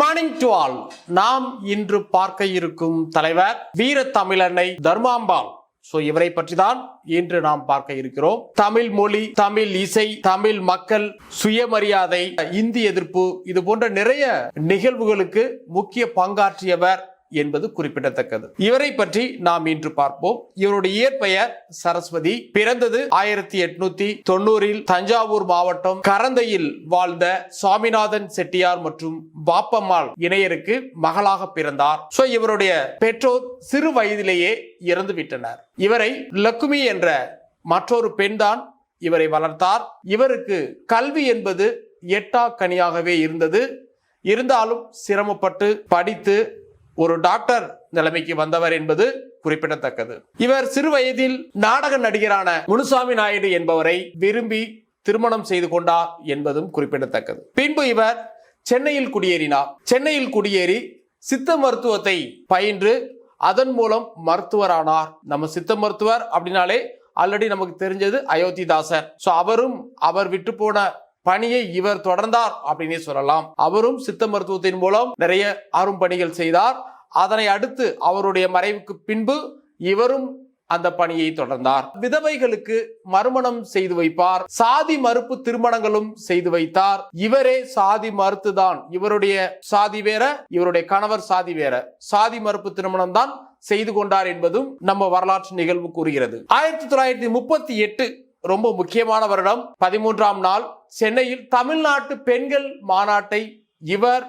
Morning to all. நாம் இன்று பார்க்க இருக்கும் தலைவர் வீர தமிழன்னை தர்மாம்பாள். சோ இவரை பற்றி தான் இன்று நாம் பார்க்க இருக்கிறோம். தமிழ் மொழி தமிழ் இசை தமிழ் மக்கள் சுயமரியாதை இந்தி எதிர்ப்பு இது போன்ற நிறைய நிகழ்வுகளுக்கு முக்கிய பங்காற்றியவர் என்பது குறிப்பிடத்தக்கது. இவரை பற்றி நாம் இன்று பார்ப்போம். இவருடைய இயற்பெயர் சரஸ்வதி. பிறந்தது ஆயிரத்தி எட்நூத்தி தொண்ணூறில் தஞ்சாவூர் மாவட்டம் கரந்தையில் வாழ்ந்த சுவாமிநாதன் செட்டியார் மற்றும் பாப்பம்மாள் இணையருக்கு மகளாக பிறந்தார். சோ இவருடைய பெற்றோர் சிறு வயதிலேயே இறந்து விட்டனர் இவரை லக்குமி என்ற மற்றொரு பெண்தான் இவரை வளர்த்தார். இவருக்கு கல்வி என்பது எட்டா கனியாகவே இருந்தது. இருந்தாலும் சிரமப்பட்டு படித்து ஒரு டாக்டர் நிலைமைக்கு வந்தவர் என்பது குறிப்பிடத்தக்கது. இவர் சிறு வயதில் நாடக நடிகரான முனுசாமி நாயுடு என்பவரை விரும்பி திருமணம் செய்து கொண்டார் என்பதும் குறிப்பிடத்தக்கது. பின்பு இவர் சென்னையில் குடியேறினார். சென்னையில் குடியேறி சித்த மருத்துவத்தை பயின்று அதன் மூலம் மருத்துவரானார். நம்ம சித்த மருத்துவர் அப்படின்னாலே ஆல்ரெடி நமக்கு தெரிஞ்சது அயோத்திதாசர். ஸோ அவரும் அவர் விட்டு போன பணியை இவர் தொடர்ந்தார் அப்படின்னே சொல்லலாம். அவரும் சித்த மருத்துவத்தின் மூலம் நிறைய அரும் பணிகள் செய்தார். அதனை அடுத்து அவருடைய மறைவுக்கு பின்பு இவரும் அந்த பணியை தொடர்ந்தார். விதவைகளுக்கு மறுமணம் செய்து வைப்பார். சாதி மறுப்பு திருமணங்களும் செய்து வைத்தார். இவரே சாதி மறுத்துதான் இவருடைய சாதி வேற இவருடைய கணவர் சாதி வேற. சாதி மறுப்பு திருமணம் தான் செய்து கொண்டார் என்பதும் நம்ம வரலாற்று நிகழ்வு கூறுகிறது. ஆயிரத்தி தொள்ளாயிரத்தி முப்பத்தி எட்டு ரொம்ப முக்கியமான வருடம். பதிமூன்றாம் நாள் சென்னையில் தமிழ்நாட்டு பெண்கள் மாநாட்டை இவர்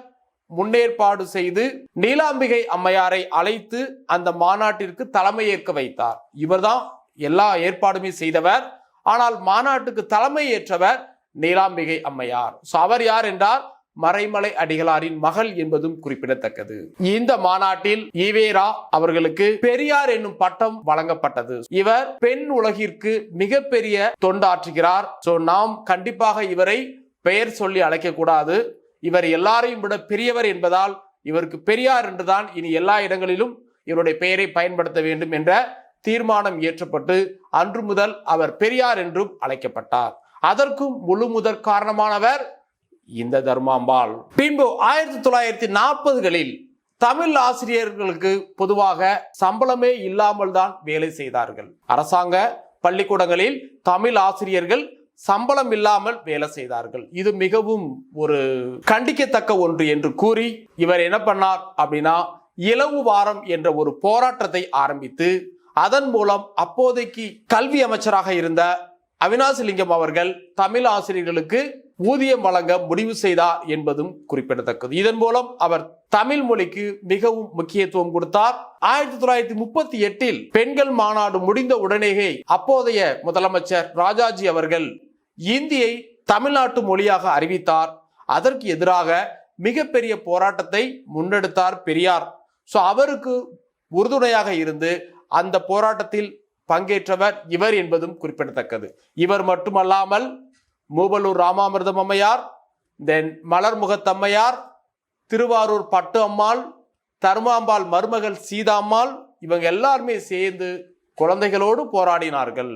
முன்னேற்பாடு செய்து நீலாம்பிகை அம்மையாரை அழைத்து அந்த மாநாட்டிற்கு தலைமையேற்க வைத்தார். இவர்தான் எல்லா ஏற்பாடுமே செய்தவர். ஆனால் மாநாட்டுக்கு தலைமை ஏற்றவர் நீலாம்பிகை அம்மையார். ஸோ அவர் யார் என்றால் மறைமலை அடிகளாரின் மகள் என்பதும் குறிப்பிடத்தக்கது. இந்த மாநாட்டில் ஈவேரா அவர்களுக்கு பெரியார் என்னும் பட்டம் வழங்கப்பட்டது. இவர் பெண் உலகிற்கு மிகப்பெரிய தொண்டாற்றுகிறார். சோ நாம் கண்டிப்பாக இவரை பெயர் சொல்லி அழைக்க கூடாது இவர் எல்லாரையும் விட பெரியவர் என்பதால் இவருக்கு பெரியார் என்றுதான் இனி எல்லா இடங்களிலும் இவருடைய பெயரை பயன்படுத்த வேண்டும் என்ற தீர்மானம் இயற்றப்பட்டு அன்று முதல் அவர் பெரியார் என்றும் அழைக்கப்பட்டார். அதற்கும் முழு முதற் காரணமானவர் இந்த தர்மாம்பாள் பின்பு ஆயிரத்தி தொள்ளாயிரத்தி நாற்பதுகளில் தமிழ் ஆசிரியர்களுக்கு பொதுவாக சம்பளமே இல்லாமல் தான் வேலை செய்தார்கள். அரசாங்க பள்ளிக்கூடங்களில் தமிழ் ஆசிரியர்கள் சம்பளம் இல்லாமல் வேலை செய்தார்கள். இது மிகவும் ஒரு கண்டிக்கத்தக்க ஒன்று என்று கூறி இவர் என்ன பண்ணார் அப்படின்னா இலவு வாரம் என்ற ஒரு போராட்டத்தை ஆரம்பித்து அதன் மூலம் அப்போதைக்கு கல்வி அமைச்சராக இருந்த அவினாசிலிங்கம் அவர்கள் தமிழ் ஆசிரியர்களுக்கு ஊதியம் வழங்க முடிவு செய்தார் என்பதும் குறிப்பிடத்தக்கது. இதன் மூலம் அவர் தமிழ் மொழிக்கு மிகவும் முக்கியத்துவம் கொடுத்தார். ஆயிரத்தி தொள்ளாயிரத்தி முப்பத்தி எட்டில் பெண்கள் மாநாடு முடிந்த உடனேயே அப்போதைய முதலமைச்சர் ராஜாஜி அவர்கள் இந்தியை தமிழ்நாட்டு மொழியாக அறிவித்தார். அதற்கு எதிராக மிகப்பெரிய போராட்டத்தை முன்னெடுத்தார் பெரியார். ஸோ அவருக்கு உறுதுணையாக இருந்து அந்த போராட்டத்தில் பங்கேற்றவர் இவர் என்பதும் குறிப்பிடத்தக்கது. இவர் மட்டுமல்லாமல் மூவலூர் ராமாமிர்தம் அம்மையார் தென் மலர்முகத்தம்மையார் திருவாரூர் பட்டு அம்மாள் தர்மாம்பாள் மருமகள் சீதாம்மாள் இவங்க எல்லாருமே சேர்ந்து குழந்தைகளோடு போராடினார்கள்.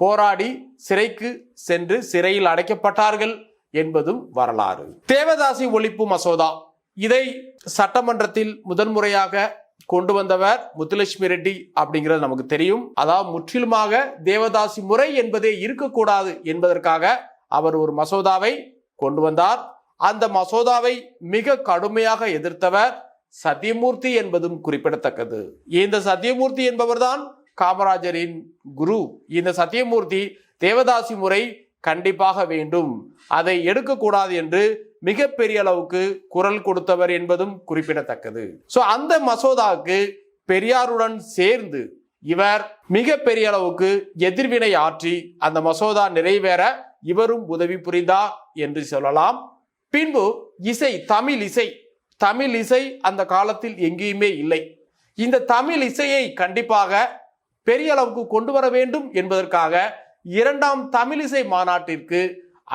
போராடி சிறைக்கு சென்று சிறையில் அடைக்கப்பட்டார்கள் என்பதும் வரலாறு. தேவதாசி ஒழிப்பு மசோதா. இதை சட்டமன்றத்தில் முதன்முறையாக கொண்டு வந்தவர் முத்துலட்சுமி ரெட்டி அப்படிங்கிறது நமக்கு தெரியும். அதாவது முற்றிலுமாக தேவதாசி முறை என்பதே இருக்கக்கூடாது என்பதற்காக அவர் ஒரு மசோதாவை கொண்டு வந்தார். அந்த மசோதாவை மிக கடுமையாக எதிர்த்தவர் சத்தியமூர்த்தி என்பதும் குறிப்பிடத்தக்கது. இந்த சத்தியமூர்த்தி என்பவர்தான் காமராஜரின் குரு. இந்த சத்தியமூர்த்தி தேவதாசி முறை கண்டிப்பாக வேண்டும். அதை எடுக்கக்கூடாது என்று மிகப்பெரிய அளவுக்கு குரல் கொடுத்தவர் என்பதும் குறிப்பிடத்தக்கது. ஸோ அந்த மசோதாவுக்கு பெரியாருடன் சேர்ந்து இவர் மிகப்பெரிய அளவுக்கு எதிர்வினை ஆற்றி அந்த மசோதா நிறைவேற இவரும் உதவி புரிந்தார் என்று சொல்லலாம். பின்பு இசை தமிழ் இசை. தமிழ் இசை அந்த காலத்தில் எங்கேயுமே இல்லை. இந்த தமிழ் இசையை கண்டிப்பாக பெரிய அளவுக்கு கொண்டு வர வேண்டும் என்பதற்காக இரண்டாம் தமிழிசை மாநாட்டிற்கு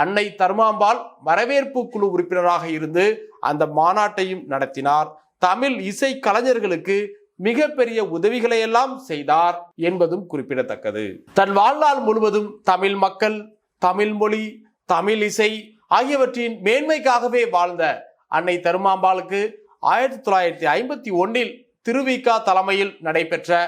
அன்னை தர்மாம்பாள் வரவேற்பு குழு உறுப்பினராக இருந்து அந்த மாநாட்டையும் நடத்தினார். தமிழ் இசை கலைஞர்களுக்கு மிகப்பெரிய உதவிகளை எல்லாம் செய்தார் என்பதும் குறிப்பிடத்தக்கது. தன் வாழ்நாள் முழுவதும் தமிழ் மக்கள் தமிழ் மொழி தமிழ் இசை ஆகியவற்றின் மேன்மைக்காகவே வாழ்ந்த அன்னை தருமாம்பாளுக்கு ஆயிரத்தி தொள்ளாயிரத்தி ஐம்பத்தி ஒன்னில் திருவிகா தலைமையில் நடைபெற்ற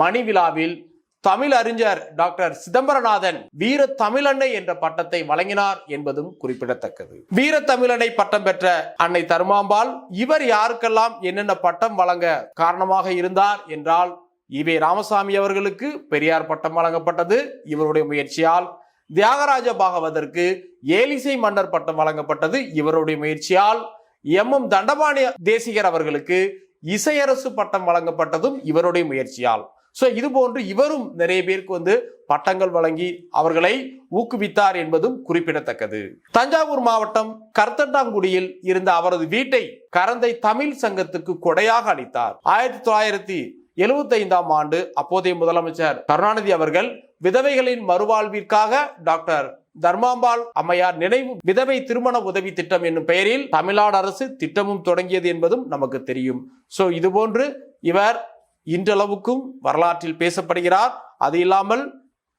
மணி விழாவில் தமிழ் அறிஞர் டாக்டர் சிதம்பரநாதன் வீர தமிழன்னை என்ற பட்டத்தை வழங்கினார் என்பதும் குறிப்பிடத்தக்கது. வீர தமிழனை பட்டம் பெற்ற அன்னை தருமாம்பாள் இவர் யாருக்கெல்லாம் என்னென்ன பட்டம் வழங்க காரணமாக இருந்தார் என்றால் இவே ராமசாமி அவர்களுக்கு பெரியார் பட்டம் வழங்கப்பட்டது. இவருடைய முயற்சியால் தியாகராஜ பாகவதற்கு ஏலிசை மன்னர் பட்டம் வழங்கப்பட்டது இவருடைய முயற்சியால். எம். எம். தண்டபாணி தேசிகர் அவர்களுக்கு இசையரசு பட்டம் வழங்கப்பட்டதும் இவருடைய முயற்சியால். ஸோ இது போன்று இவரும் நிறைய பேருக்கு வந்து பட்டங்கள் வழங்கி அவர்களை ஊக்குவித்தார் என்பதும் குறிப்பிடத்தக்கது. தஞ்சாவூர் மாவட்டம் கர்த்தட்டாங்குடியில் இருந்த அவரது வீட்டை கரந்தை தமிழ் சங்கத்துக்கு கொடையாக அளித்தார். ஆயிரத்தி தொள்ளாயிரத்தி எழுபத்தைந்தாம் ஆண்டு அப்போதைய முதலமைச்சர் கருணாநிதி அவர்கள் விதவைகளின் மறுவாழ்விற்காக டாக்டர் தர்மாம்பாள் அம்மையார் நினைவு விதவை திருமண உதவி திட்டம் என்னும் பெயரில் தமிழ்நாடு அரசு திட்டமும் தொடங்கியது என்பதும் நமக்கு தெரியும். ஸோ இதுபோன்று இவர் இன்றளவுக்கும் வரலாற்றில் பேசப்படுகிறார். அது இல்லாமல்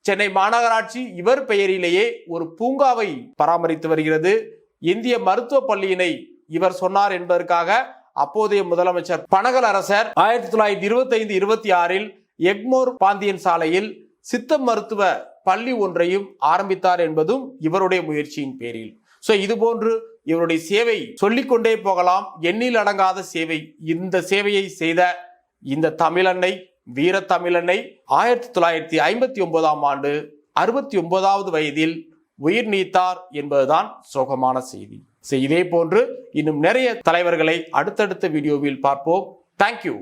சென்னை மாநகராட்சி இவர் பெயரிலேயே ஒரு பூங்காவை பராமரித்து வருகிறது. இந்திய மருத்துவ பள்ளியினை இவர் சொன்னார் என்பதற்காக அப்போதைய முதலமைச்சர் பனகல் அரசர் ஆயிரத்தி தொள்ளாயிரத்தி இருபத்தி ஐந்து இருபத்தி ஆறில் எக்மோர் பாந்தியன் சாலையில் சித்த மருத்துவ பள்ளி ஒன்றையும் ஆரம்பித்தார் என்பதும் இவருடைய முயற்சியின் பேரில். ஸோ இது போன்று இவருடைய சேவை சொல்லிக்கொண்டே போகலாம். எண்ணில் அடங்காத சேவை. இந்த சேவையை செய்த இந்த தமிழன்னை வீர தமிழன்னை ஆயிரத்தி தொள்ளாயிரத்தி ஐம்பத்தி ஒன்பதாம் ஆண்டு அறுபத்தி ஒன்பதாவது வயதில் உயிர் நீத்தார் என்பதுதான் சோகமான செய்தி. ஸோ இதே போன்று இன்னும் நிறைய தலைவர்களை அடுத்தடுத்த வீடியோவில் பார்ப்போம். தேங்க்யூ